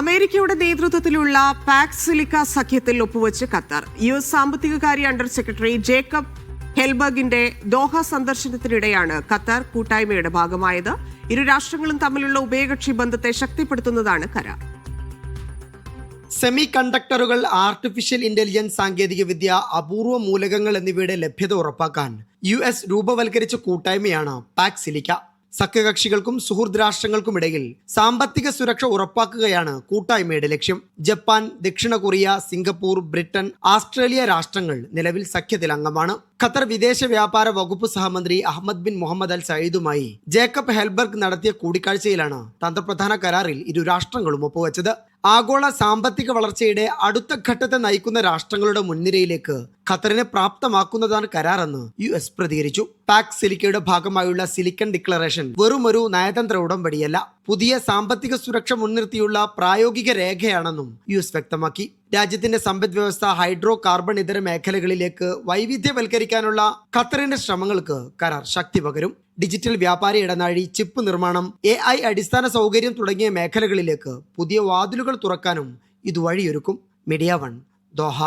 അമേരിക്കയുടെ നേതൃത്വത്തിലുള്ള പാക്സിലിക്ക സഖ്യത്തിൽ ഒപ്പുവെച്ച് ഖത്തർ. യു എസ് സാമ്പത്തികകാര്യ അണ്ടർ സെക്രട്ടറി ജേക്കബ് ഹെൽബർഗിന്റെ ദോഹ സന്ദർശനത്തിനിടെയാണ് ഖത്തർ കൂട്ടായ്മയുടെ ഭാഗമായത്. ഇരു രാഷ്ട്രങ്ങളും തമ്മിലുള്ള ഉഭയകക്ഷി ബന്ധത്തെ ശക്തിപ്പെടുത്തുന്നതാണ് കരാർ. സെമി കണ്ടക്ടറുകൾ ആർട്ടിഫിഷ്യൽ ഇന്റലിജൻസ് സാങ്കേതികവിദ്യ അപൂർവ മൂലകങ്ങൾ എന്നിവയുടെ ലഭ്യത ഉറപ്പാക്കാൻ യു എസ് രൂപവൽക്കരിച്ച കൂട്ടായ്മയാണ് പാക് സിലിക്ക സഖ്യകക്ഷികൾക്കും സുഹൃദ് രാഷ്ട്രങ്ങൾക്കുമിടയിൽ സാമ്പത്തിക സുരക്ഷ ഉറപ്പാക്കുകയാണ് കൂട്ടായ്മയുടെ ലക്ഷ്യം. ജപ്പാൻ ദക്ഷിണ കൊറിയ സിംഗപ്പൂർ ബ്രിട്ടൻ ആസ്ട്രേലിയ രാഷ്ട്രങ്ങൾ നിലവിൽ സഖ്യത്തിൽ അംഗമാണ് ഖത്തർ വിദേശ വ്യാപാര വകുപ്പ് സഹമന്ത്രി അഹമ്മദ് ബിൻ മുഹമ്മദ് അൽ സയ്യിദുമായി ജേക്കബ് ഹെൽബർഗ് നടത്തിയ കൂടിക്കാഴ്ചയിലാണ് തന്ത്രപ്രധാന കരാറിൽ ഇരു രാഷ്ട്രങ്ങളും ഒപ്പുവെച്ചത്. ആഗോള സാമ്പത്തിക വളർച്ചയുടെ അടുത്ത ഘട്ടത്തെ നയിക്കുന്ന രാഷ്ട്രങ്ങളുടെ മുൻനിരയിലേക്ക് ഖത്തറിനെ പ്രാപ്തമാക്കുന്നതാണ് കരാറെന്ന് യു എസ് പ്രതികരിച്ചു. പാക് സിലിക്കയുടെ ഭാഗമായുള്ള സിലിക്കൺ ഡിക്ലറേഷൻ വെറുമൊരു നയതന്ത്ര ഉടമ്പടിയല്ല. പുതിയ സാമ്പത്തിക സുരക്ഷ മുൻനിർത്തിയുള്ള പ്രായോഗിക രേഖയാണെന്നും യു എസ് വ്യക്തമാക്കി. രാജ്യത്തിന്റെ സമ്പദ് വ്യവസ്ഥ ഹൈഡ്രോ കാർബൺ ഇതര മേഖലകളിലേക്ക് വൈവിധ്യവൽക്കരിക്കാനുള്ള ഖത്തറിന്റെ ശ്രമങ്ങൾക്ക് കരാർ ശക്തി പകരും. ഡിജിറ്റൽ വ്യാപാര ഇടനാഴി ചിപ്പ് നിർമ്മാണം എ അടിസ്ഥാന സൗകര്യം തുടങ്ങിയ മേഖലകളിലേക്ക് പുതിയ വാതിലുകൾ തുറക്കാനും ഇത് വഴിയൊരുക്കും മീഡിയ വൺ ദോഹ.